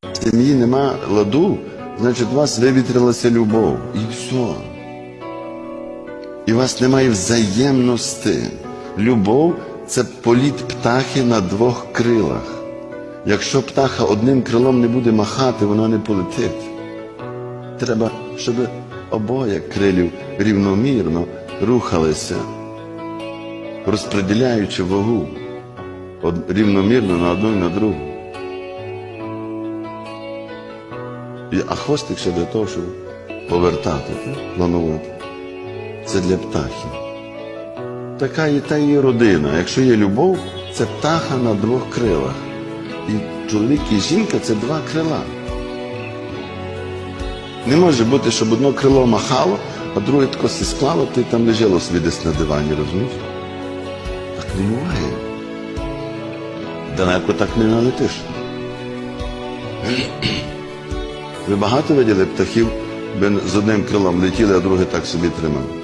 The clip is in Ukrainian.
В сім'ї нема ладу, значить у вас вивітрилася любов. І все. І у вас немає взаємності. Любов це політ птахи на двох крилах. Якщо птаха одним крилом не буде махати, вона не полетить. Треба, щоб обоє крилів рівномірно рухалися, розподіляючи вагу рівномірно на одну і на другу. А хвостик ще для того, щоб повертати, так? планувати. Це для птахів. Така і та і родина. Якщо є любов, це птаха на двох крилах. І чоловік і жінка це два крила. Не може бути, щоб одно крило махало, а друге тако сі склало, ти там лежало собі на дивані, розумієш? Так не буває. Далеко так не налетиш. Ви багато виділи птахів, з одним крилом летіли, а друге так собі тримали.